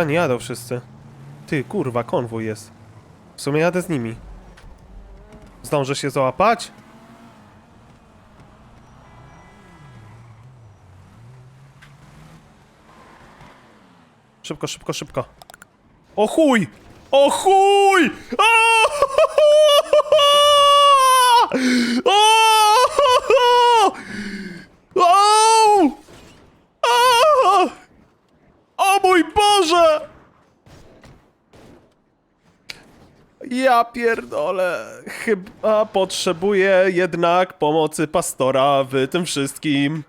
Oni jadą wszyscy? Ty, kurwa, konwój jest. W sumie jadę z nimi. Zdążę się załapać? Szybko, szybko, szybko. O chuj! O chuj! O! O! O mój Boże! Ja pierdolę. Chyba potrzebuję jednak pomocy pastora w tym wszystkim.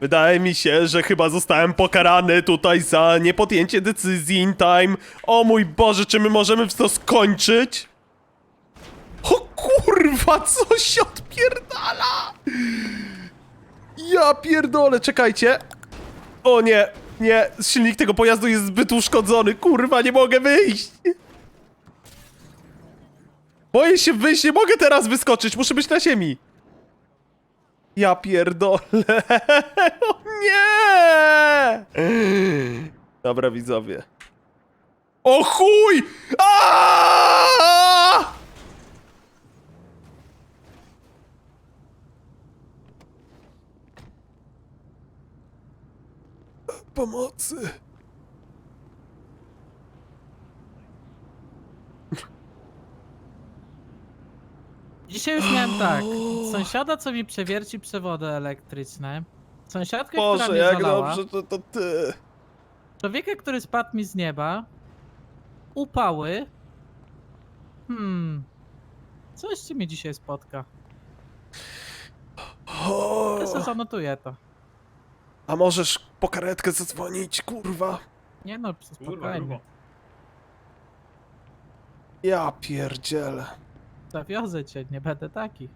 Wydaje mi się, że chyba zostałem pokarany tutaj za niepodjęcie decyzji in time. O mój Boże, czy my możemy to skończyć? O kurwa, co się odpierdala? Ja pierdolę, czekajcie. O nie, nie, silnik tego pojazdu jest zbyt uszkodzony, kurwa, nie mogę wyjść. Boję się wyjść, nie mogę teraz wyskoczyć, muszę być na ziemi. Ja pierdolę. Nie! Dobra, widzowie. O chuj! Aaaa! Pomocy. Dzisiaj już miałem tak. Sąsiada, co mi przewierci przewody elektryczne. Sąsiadkę, która Boże, mnie jak zalała. dobrze, to, to ty. Człowieka, który spadł mi z nieba. Upały. Hmm. Coś ci mnie dzisiaj spotka. O, Ja sobie zanotuję to. a możesz po karetkę zadzwonić, kurwa? Nie no, spokojnie. Ja pierdzielę. Zawiozę cię, nie będę taki.